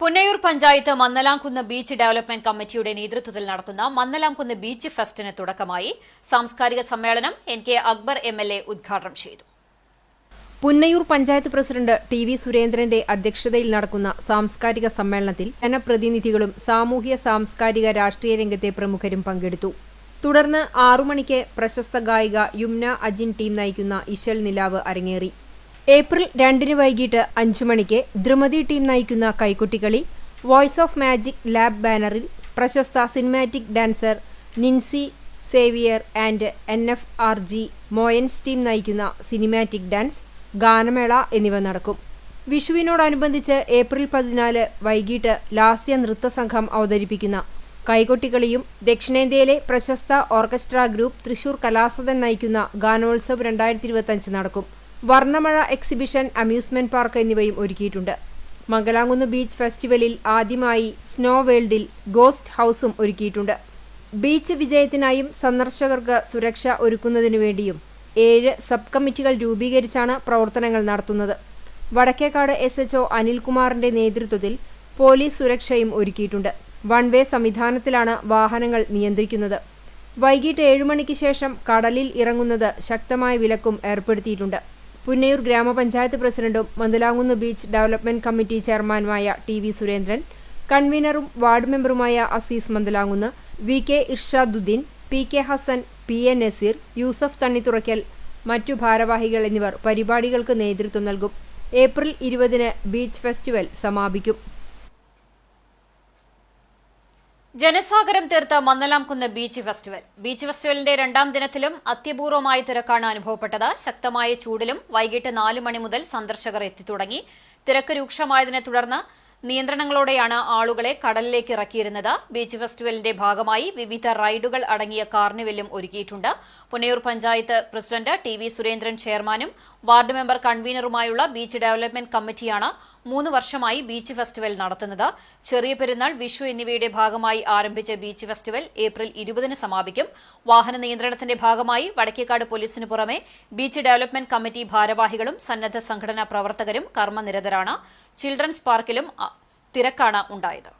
Punnayur panchayat Mannalamkunnu beach development കമ്മിറ്റിയുടെ നേതൃത്വത്തിൽ നടത്തുന്ന മന്നലാംകുന്ന് ബീച്ച് ഫെസ്റ്റിന് തുടക്കമായി സാംസ്കാരിക സമ്മേളനം N K Akbar M L A ഉദ്ഘാടനം ചെയ്തു. Punnayur panchayat president T V സുരേന്ദ്രന്റെ അധ്യക്ഷതയിൽ നടക്കുന്ന സാംസ്കാരിക സമ്മേളനത്തിൽ ജനപ്രതിനിധികളും സാമൂഹ്യ സാംസ്കാരിക രാഷ്ട്രീയ രംഗത്തെ പ്രമുഖരും പങ്കെടുത്തു. തുടർന്ന് ആറുമണിക്ക് പ്രശസ്ത ഗായിക യുംന അജിൻ ടീം നയിക്കുന്ന ഇശൽ നിലാവ് അരങ്ങേറി. ഏപ്രിൽ രണ്ടിന് വൈകിട്ട് അഞ്ചു മണിക്ക് ദ്രുമതി ടീം നയിക്കുന്ന കൈക്കുട്ടികളി വോയ്സ് ഓഫ് മാജിക് ലാബ് ബാനറിൽ പ്രശസ്ത cinematic dancer Nincy Xavier and N F R G Moyans team നയിക്കുന്ന സിനിമാറ്റിക് ഡാൻസ് ഗാനമേള എന്നിവ നടക്കും. വിഷുവിനോടനുബന്ധിച്ച് ഏപ്രിൽ പതിനാല് വൈകിട്ട് ലാസ്യ നൃത്തസംഘം അവതരിപ്പിക്കുന്ന കൈകൊട്ടികളിയും ദക്ഷിണേന്ത്യയിലെ പ്രശസ്ത ഓർക്കസ്ട്ര ഗ്രൂപ്പ് തൃശൂർ കലാസദൻ നയിക്കുന്ന ഗാനോത്സവ് രണ്ടായിരത്തി നടക്കും. വർണമഴ എക്സിബിഷൻ അമ്യൂസ്മെന്റ് പാർക്ക് എന്നിവയും ഒരുക്കിയിട്ടുണ്ട്. മംഗലാംകുന്ന് ബീച്ച് ഫെസ്റ്റിവലിൽ ആദ്യമായി സ്നോ വേൾഡിൽ ഗോസ്റ്റ് ഹൌസും ഒരുക്കിയിട്ടുണ്ട്. ബീച്ച് വിജയത്തിനായും സന്ദർശകർക്ക് സുരക്ഷ ഒരുക്കുന്നതിനു വേണ്ടിയും ഏഴ് സബ് കമ്മിറ്റികൾ രൂപീകരിച്ചാണ് പ്രവർത്തനങ്ങൾ നടത്തുന്നത്. വടക്കേക്കാട് എസ് എച്ച് ഒ അനിൽകുമാറിന്റെ നേതൃത്വത്തിൽ പോലീസ് സുരക്ഷയും ഒരുക്കിയിട്ടുണ്ട്. വൺ വേ സംവിധാനത്തിലാണ് വാഹനങ്ങൾ നിയന്ത്രിക്കുന്നത്. വൈകിട്ട് ഏഴുമണിക്ക് ശേഷം കടലിൽ ഇറങ്ങുന്നത് ശക്തമായ വിലക്കും ഏർപ്പെടുത്തിയിട്ടുണ്ട്. പുന്നയൂർ ഗ്രാമപഞ്ചായത്ത് പ്രസിഡന്റും മന്ദലാങ്കുന്ന് ബീച്ച് ഡെവലപ്മെന്റ് കമ്മിറ്റി ചെയർമാനുമായ ടി വി സുരേന്ദ്രൻ കൺവീനറും ward മെമ്പറുമായ Azeez Mandalamkunnu V K Irshaduddeen P K Hassan P A Naseer Yousuf Thannithurakkal മറ്റു ഭാരവാഹികൾ എന്നിവർ പരിപാടികൾക്ക് നേതൃത്വം നൽകും. ഏപ്രിൽ ഇരുപതിന് ബീച്ച് ഫെസ്റ്റിവൽ സമാപിക്കും. ജനസാഗരം തീർത്ത മന്നലാംകുന്ന് ബീച്ച് ഫെസ്റ്റിവൽ. ബീച്ച് ഫെസ്റ്റിവലിന്റെ രണ്ടാം ദിനത്തിലും അത്യപൂർവമായ തിരക്കാണ് അനുഭവപ്പെട്ടത്. ശക്തമായ ചൂടിലും വൈകിട്ട് നാല് മണി മുതൽ സന്ദർശകർ എത്തിത്തുടങ്ങി. തിരക്ക് രൂക്ഷമായതിനെ തുടർന്ന് നിയന്ത്രണങ്ങളോടെയാണ് ആളുകളെ കടലിലേക്ക് ഇറക്കിയിരുന്നത്. ബീച്ച് ഫെസ്റ്റിവലിന്റെ ഭാഗമായി വിവിധ റൈഡുകൾ അടങ്ങിയ കാർണിവലും ഒരുക്കിയിട്ടുണ്ട്. Punnayur panchayat president T V Surendran ചെയർമാനും വാർഡ് മെമ്പർ കൺവീനറുമായുള്ള ബീച്ച് ഡെവലപ്മെന്റ് കമ്മിറ്റിയാണ് മൂന്ന് വർഷമായി ബീച്ച് ഫെസ്റ്റിവൽ നടത്തുന്നത്. ചെറിയ പെരുന്നാൾ വിഷു എന്നിവയുടെ ഭാഗമായി ആരംഭിച്ച ബീച്ച് ഫെസ്റ്റിവൽ ഏപ്രിൽ ഇരുപതിന് സമാപിക്കും. വാഹന നിയന്ത്രണത്തിന്റെ ഭാഗമായി വടക്കേക്കാട് പോലീസിന് പുറമെ ബീച്ച് ഡെവലപ്മെന്റ് കമ്മിറ്റി ഭാരവാഹികളും സന്നദ്ധ സംഘടനാ പ്രവർത്തകരും കർമ്മനിരതരാണ്. ചിൽഡ്രൻസ് പാർക്കിലും തിരക്കാണ് ഉണ്ടായത്.